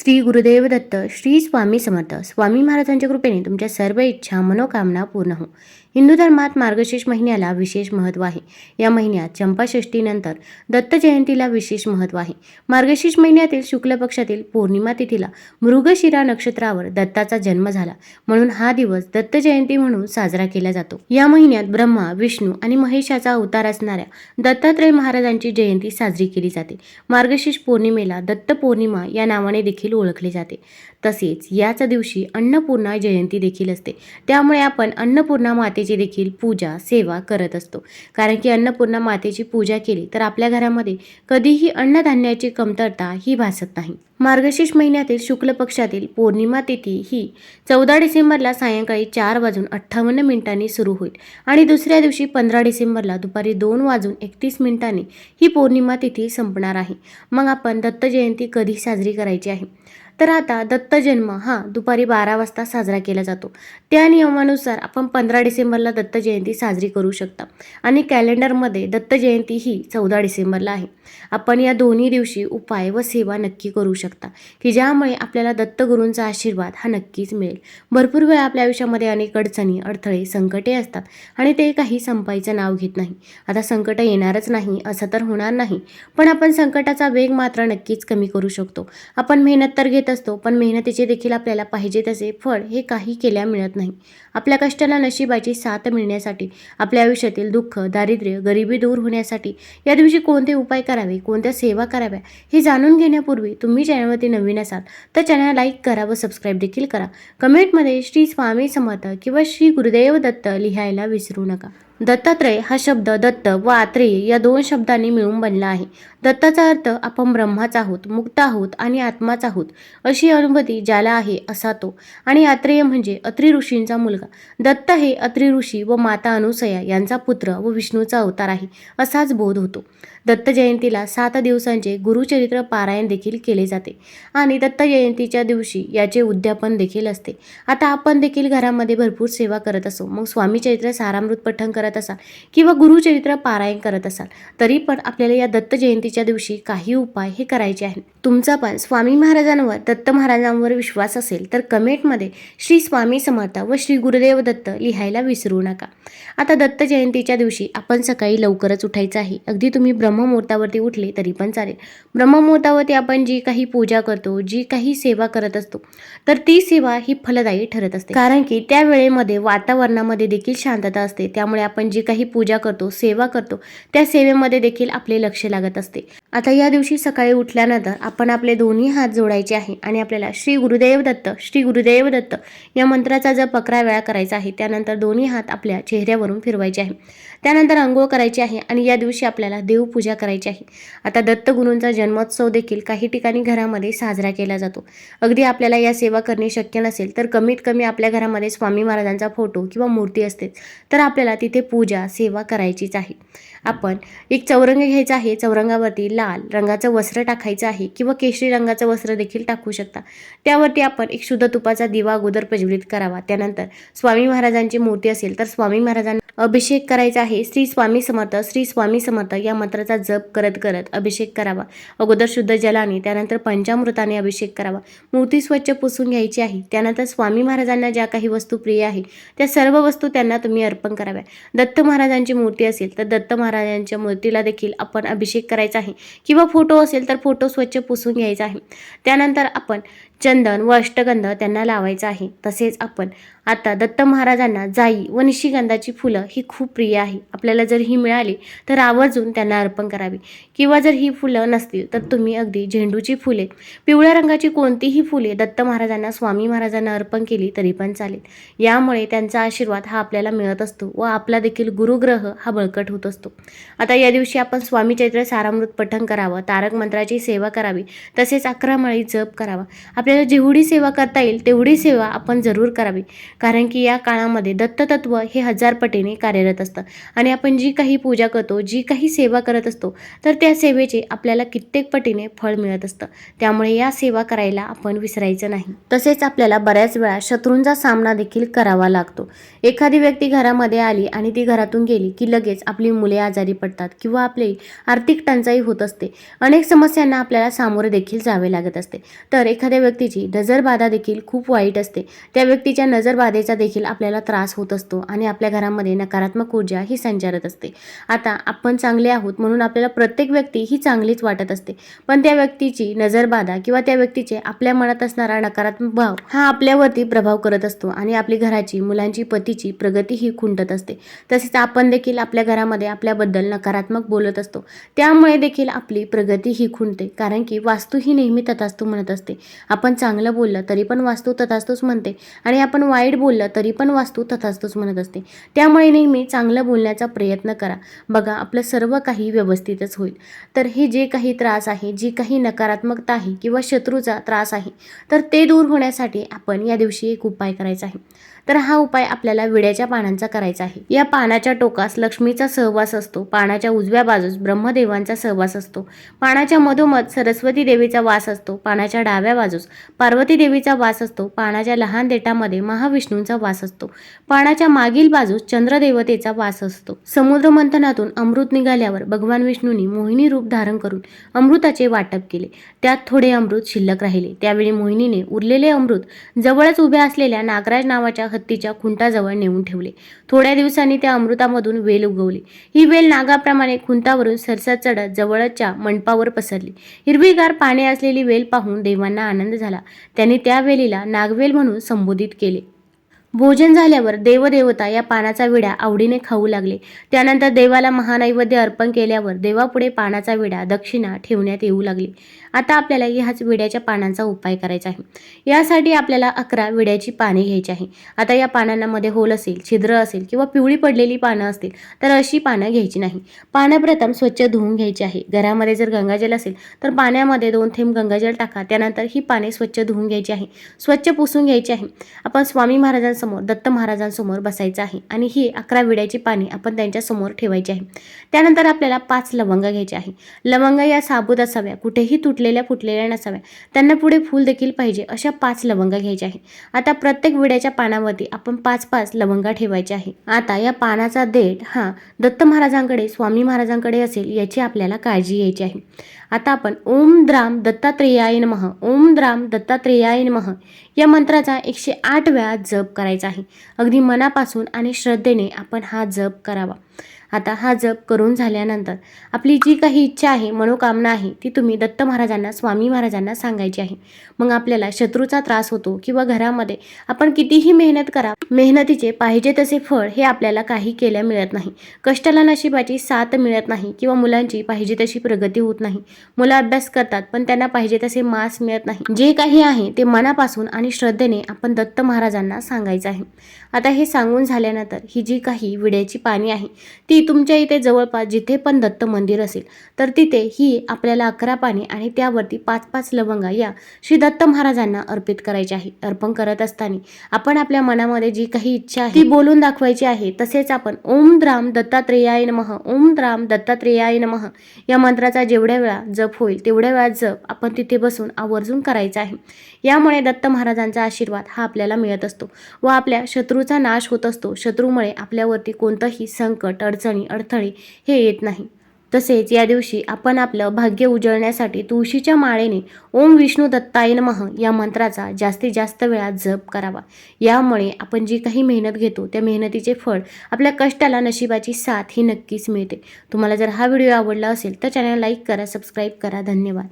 श्री गुरुदेव दत्त श्री स्वामी समर्थ. स्वामी महाराजांच्या कृपेने तुमच्या सर्व इच्छा मनोकामना पूर्ण हो. हिंदू धर्मात मार्गशीर्ष महिन्याला विशेष महत्त्व आहे. या महिन्यात चंपाषष्ठीनंतर दत्त जयंतीला विशेष महत्त्व आहे. मार्गशीर्ष महिन्यातील शुक्ल पक्षातील पौर्णिमा तिथीला मृगशिरा नक्षत्रावर दत्ताचा जन्म झाला. म्हणून हा दिवस दत्त जयंती म्हणून साजरा केला जातो. या महिन्यात ब्रह्मा विष्णू आणि महेशाचा अवतार असणाऱ्या दत्तात्रय महाराजांची जयंती साजरी केली जाते. मार्गशीर्ष पौर्णिमेला दत्त पौर्णिमा या नावाने देखील ओळखले जाते. तसेच याच दिवशी अन्नपूर्णा जयंती देखील असते. त्यामुळे आपण अन्नपूर्णा मातेची देखील पूजा सेवा करत असतो. कारण की अन्नपूर्णा मातेची पूजा केली तर आपल्या घरामध्ये कधीही अन्नधान्याची कमतरता ही भासत नाही. मार्गशीर्ष महिन्यातील शुक्ल पक्षातील पौर्णिमा तिथी ही चौदा डिसेंबरला सायंकाळी चार वाजून अठ्ठावन्न मिनिटांनी सुरू होईल आणि दुसऱ्या दिवशी पंधरा डिसेंबरला दुपारी दोन वाजून एकतीस मिनिटांनी ही पौर्णिमा तिथी संपणार आहे. मग आपण दत्त जयंती कधी साजरी करायची आहे? तर आता दत्त जन्म हा दुपारी बारा वाजता साजरा केला जातो. त्या नियमानुसार आपण पंधरा डिसेंबरला दत्त जयंती साजरी करू शकता. आणि कॅलेंडरमध्ये दत्त जयंती ही चौदा डिसेंबरला आहे. आपण या दोन्ही दिवशी उपाय व सेवा नक्की करू शकता की ज्यामुळे आपल्याला दत्तगुरूंचा आशीर्वाद हा नक्कीच मिळेल. भरपूर वेळा आपल्या आयुष्यामध्ये अनेक अडचणी अडथळे संकटे असतात आणि ते काही संपायचं नाव घेत नाही. आता संकट येणारच नाही असं तर होणार नाही. पण आपण संकटाचा वेग मात्र नक्कीच कमी करू शकतो. आपण मेहनत तर घेत असतो पण मेहनतीचे देखील आपल्याला पाहिजे तसे फळ हे काही केल्या मिळत नाही. आपल्या कष्टाला नशिबाची साथ मिळण्यासाठी आपल्या आयुष्यातील दुःख दारिद्र्य गरिबी दूर होण्यासाठी या दिवशी कोणते उपाय करावे कोणत्या सेवा कराव्या हे जाणून घेण्यापूर्वी तुम्ही चॅनलवरती नवीन असाल तर चॅनल लाईक करा व सबस्क्राईब देखील करा. कमेंटमध्ये श्री स्वामी समर्थ किंवा श्री गुरुदेव दत्त लिहायला विसरू नका. दत्तात्रय हा शब्द दत्त व आत्रेय या दोन शब्दांनी मिळून बनला आहे. दत्ताचा अर्थ आपण ब्रह्माच आहोत मुक्त आहोत आणि आत्माच आहोत अशी अनुभूती ज्याला आहे असा तो. आणि आत्रेय म्हणजे अत्रि ऋषींचा मुलगा. दत्त हे अत्रि ऋषी व माता अनुसया यांचा पुत्र व विष्णूचा अवतार आहे असाच बोध होतो. दत्त जयंतीला सात दिवसांचे गुरुचरित्र पारायण देखील केले जाते आणि दत्त जयंतीच्या दिवशी याचे उद्यापन देखील असते. आता आपण देखील घरामध्ये भरपूर सेवा करत असो. मग स्वामी चरित्र सारामृत पठण करत असाल किंवा गुरुचरित्र पारायण करत असाल तरी पण आपल्याला या दत्त जयंतीच्या दिवशी काही उपाय हे करायचे आहेत. तुमचा पण स्वामी महाराजांवर दत्त महाराजांवर विश्वास असेल तर कमेंटमध्ये श्री स्वामी समर्थ व श्री गुरुदेव दत्त लिहायला विसरू नका. आता दत्त जयंतीच्या दिवशी आपण सकाळी लवकरच उठायचं आहे. अगदी तुम्ही ब्रह्ममुहूर्तावरती उठले तरी पण चालेल. ब्रह्ममुहूर्तावरती आपण जी काही पूजा करतो जी काही सेवा करत असतो तर ती सेवा ही फलदायी ठरत असते. कारण की त्या वेळेमध्ये वातावरणामध्ये देखील शांतता असते. त्यामुळे आपण आपण जी काही पूजा करतो सेवा करतो त्या सेवेमध्ये देखील आपले लक्ष लागत असते. आता या दिवशी सकाळी उठल्यानंतर आपण आपले दोन्ही हात जोडायचे आहे आणि आपल्याला श्री गुरुदेव दत्त श्री गुरुदेव दत्त या मंत्राचा जप अकरा वेळा करायचा आहे. त्यानंतर दोन्ही हात आपल्या चेहऱ्यावरून फिरवायचे आहे. त्यानंतर अंघोळ करायची आहे आणि या दिवशी आपल्याला देवपूजा करायची आहे. आता दत्तगुरूंचा जन्मोत्सव देखील काही ठिकाणी घरामध्ये साजरा केला जातो. अगदी आपल्याला या सेवा करणे शक्य नसेल तर कमीत कमी आपल्या घरामध्ये स्वामी महाराजांचा फोटो किंवा मूर्ती असते तर आपल्याला तिथे पूजा सेवा करायचीच आहे. आपण एक चौरंग घ्यायचा आहे. चौरंगावरती लाल रंगाचं वस्त्र टाकायचं आहे किंवा केशरी रंगाचं वस्त्र देखील टाकू शकता. त्यावरती आपण एक शुद्ध तुपाचा दिवा अगोदर प्रज्वलित करावा. त्यानंतर स्वामी महाराजांची मूर्ती असेल तर स्वामी महाराजांना अभिषेक करायचा आहे. श्री स्वामी समर्थ श्री स्वामी समर्थ या मंत्राचा जप करत करत अभिषेक करावा. अगोदर शुद्ध जलाने त्यानंतर पंचामृताने अभिषेक करावा. मूर्ती स्वच्छ पुसून घ्यायची आहे. त्यानंतर स्वामी महाराजांना ज्या काही वस्तू प्रिय आहे त्या सर्व वस्तू त्यांना तुम्ही अर्पण कराव्या. दत्त महाराजांची मूर्ती असेल तर दत्त महाराजांच्या मूर्तीला देखील आपण अभिषेक करायचा आहे. किंवा फोटो असेल तर फोटो स्वच्छ पुसून घ्यायचा आहे. त्यानंतर आपण चंदन व अष्टगंध त्यांना लावायचा आहे. तसेच आपण आता दत्त महाराजांना जाई व निशिगंधाची फुलं ही खूप प्रिय आहे. आपल्याला जर ही मिळाली तर आवर्जून त्यांना अर्पण करावी. किंवा जर ही फुलं नसतील तर तुम्ही अगदी झेंडूची फुले पिवळ्या रंगाची कोणतीही फुले दत्त महाराजांना स्वामी महाराजांना अर्पण केली तरी पण चालेल. यामुळे त्यांचा आशीर्वाद हा आपल्याला मिळत असतो व आपला देखील गुरुग्रह हा बळकट होत असतो. आता या दिवशी आपण स्वामी चैत्र सारामृत पठण करावं तारक मंत्राची सेवा करावी तसेच अकरा माळी जप करावा. आपल्याला जेवढी सेवा करता येईल तेवढी सेवा आपण जरूर करावी. कारण की या काळामध्ये दत्ततत्व हे हजार पटीने कार्यरत असतं. आणि आपण जी काही पूजा करतो जी काही सेवा करत असतो तर त्या सेवेचे आपल्याला कित्येक पटीने फळ मिळत असतं. त्यामुळे या सेवा करायला आपण विसरायचं नाही. तसेच आपल्याला बऱ्याच वेळा शत्रूंचा सामना देखील करावा लागतो. एखादी व्यक्ती घरामध्ये आली आणि ती घरातून गेली की लगेच आपली मुले आजारी पडतात किंवा आपली आर्थिक टंचाई होत असते. अनेक समस्यांना आपल्याला सामोरे देखील जावे लागत असते. तर एखाद्या व्यक्ती व्यक्तीची नजरबाधा देखील खूप वाईट असते. त्या व्यक्तीच्या नजरबाधेचा देखील आपल्याला त्रास होत असतो आणि आपल्या घरामध्ये नकारात्मक ऊर्जा ही संचारत असते. आता आपण चांगले आहोत म्हणून आपल्याला प्रत्येक व्यक्ती ही चांगलीच वाटत असते. पण त्या व्यक्तीची नजरबाधा किंवा त्या व्यक्तीचे आपल्या मनात असणारा नकारात्मक भाव हा आपल्यावरती प्रभाव करत असतो आणि आपली घराची मुलांची पतीची प्रगती ही खुंटत असते. तसेच आपण देखील आपल्या घरामध्ये आपल्याबद्दल नकारात्मक बोलत असतो. त्यामुळे देखील आपली प्रगती ही खुंटते. कारण की वास्तू ही नेहमी तथास्तू म्हणत असते. आपण चांगलं बोललं तरी पण वास्तू तथास्तूच म्हणते. आणि आपण वाईट बोललं तरी पण वास्तू तथास्तूच म्हणत असते. त्यामुळे नेहमी चांगलं बोलण्याचा प्रयत्न करा. बघा आपलं सर्व काही व्यवस्थितच होईल. तर हे जे काही त्रास आहे जी काही नकारात्मकता आहे किंवा शत्रूचा त्रास आहे तर ते दूर होण्यासाठी आपण या दिवशी एक उपाय करायचा आहे. तर हा उपाय आपल्याला विड्याच्या पानांचा करायचा आहे. या पानाच्या टोकास लक्ष्मीचा सहवास असतो. पानाच्या उजव्या बाजूस ब्रह्मदेवांचा सहवास असतो. पानाच्या मधोमध सरस्वती देवीचा वास असतो. पानाच्या डाव्या बाजूस पार्वती देवीचा वास असतो. पानाच्या लहान देठामध्ये महाविष्णूंचा वास असतो. पानाच्या मागील बाजूस चंद्रदेवतेचा वास असतो. समुद्र मंथनातून अमृत निघाल्यावर भगवान विष्णूंनी मोहिनी रूप धारण करून अमृताचे वाटप केले. त्यात थोडे अमृत शिल्लक राहिले. त्यावेळी मोहिनीने उरलेले अमृत जवळच उभ्या असलेल्या नागराज नावाच्या हत्तीच्या खुंटाजवळ नेऊन ठेवले. थोड्या दिवसांनी त्या अमृतामधून वेल उगवली. ही वेल नागाप्रमाणे खुंटावरून सरसा चढत जवळच्या मंडपावर पसरली. हिरवीगार पाने असलेली वेल पाहून देवांना आनंद झाला. त्यांनी त्या वेलीला नागवेल म्हणून संबोधित केले. भोजन झाल्यावर देवदेवता या पानाचा विडा आवडीने खाऊ लागले. त्यानंतर देवाला महानैवेद्य अर्पण केल्यावर देवापुढे पानाचा विडा दक्षिणा ठेवण्यात येऊ लागली. आता आपल्याला ह्याच विड्याच्या पानांचा उपाय करायचा आहे. यासाठी आपल्याला अकरा विड्याची पाने घ्यायची आहे. आता या पानांमध्ये होल असेल छिद्र असेल किंवा पिवळी पडलेली पानं असतील तर अशी पानं घ्यायची नाही. पानं प्रथम स्वच्छ धुवून घ्यायची आहे. घरामध्ये जर गंगाजल असेल तर पाण्यामध्ये दोन थेंब गंगाजल टाका. त्यानंतर ही पाने स्वच्छ धुवून घ्यायची आहे. स्वच्छ पुसून घ्यायची आहे. आपण स्वामी महाराजांसमोर दत्त महाराजांसमोर बसायचं आहे आणि ही अकरा विड्याची पाने आपण त्यांच्यासमोर ठेवायची आहे. त्यानंतर आपल्याला पाच लवंग घ्यायचे आहे. लवंग या साबूत असाव्या कुठेही तुटलेल्या फुटलेल्या नसाव्या. त्यांना पुढे फूल देखील पाहिजे अशा पाच लवंग घ्यायच्या आहे आता प्रत्येक विड्याच्या पानावरती आपण पाच पाच लवंगा ठेवायच्या आहे. आता या पानाचा देठ हा दत्त महाराजांकडे स्वामी महाराजांकडे असेल याची आपल्याला काळजी घ्यायची आहे. आता आपण ओम द्राम दत्तात्रेयाय नमः ओम द्राम दत्तात्रेयाय नमः या मंत्राचा एकशे आठ वेळा जप करायचा आहे. अगदी मनापासून आणि श्रद्धेने आपण हा जप करावा. आता हा जप करून झाल्यानंतर आपली जी काही इच्छा आहे मनोकामना आहे ती तुम्ही दत्त महाराजांना स्वामी महाराजांना सांगायची आहे. मग आपल्याला शत्रूचा त्रास होतो किंवा घरामध्ये आपण कितीही मेहनत करा मेहनतीचे पाहिजे तसे फळ हे आपल्याला काही केल्या मिळत नाही. कष्टाला नशिबाची साथ मिळत नाही किंवा मुलांची पाहिजे तशी प्रगती होत नाही. मुलं अभ्यास करतात पण त्यांना पाहिजे तसे मास मिळत नाही. जे काही आहे ते मनापासून आणि श्रद्धेने आपण दत्त महाराजांना सांगायचं आहे. आता हे सांगून झाल्यानंतर ही जी काही विड्याची पाणी आहे ती तुमच्या इथे जवळपास जिथे पण दत्त मंदिर असेल तर तिथे ही आपल्याला अकरा पाणी आणि त्यावरती पाच पाच लवंगा या श्री दत्त महाराजांना अर्पित करायची आहे अर्पण करत असताना आपण आपल्या मनामध्ये जी काही इच्छा आहे ती बोलून दाखवायची आहे तसेच आपण ओम द्राम दत्तात्रेयाय नमः ओम द्राम दत्तात्रेयाय नमः या मंत्राचा जेवढ्या वेळा जप होईल तेवढ्या वेळा जप आपण तिथे बसून आवर्जून करायचा आहे. यामुळे दत्त महाराजांचा आशीर्वाद हा आपल्याला मिळत असतो व आपल्या शत्रूचा नाश होत असतो. शत्रूमुळे आपल्यावरती कोणतंही संकट अडचण अडचणी अडथळे हे येत नाही. तसेच या दिवशी आपण आपलं भाग्य उजळण्यासाठी तुळशीच्या माळेने ओम विष्णू दत्ताय नमः या मंत्राचा जास्तीत जास्त वेळा जप करावा. यामुळे आपण जी काही मेहनत घेतो त्या मेहनतीचे फळ आपल्या कष्टाला नशिबाची साथ ही नक्कीच मिळते. तुम्हाला जर हा व्हिडिओ आवडला असेल तर चॅनल लाईक करा सबस्क्राईब करा. धन्यवाद.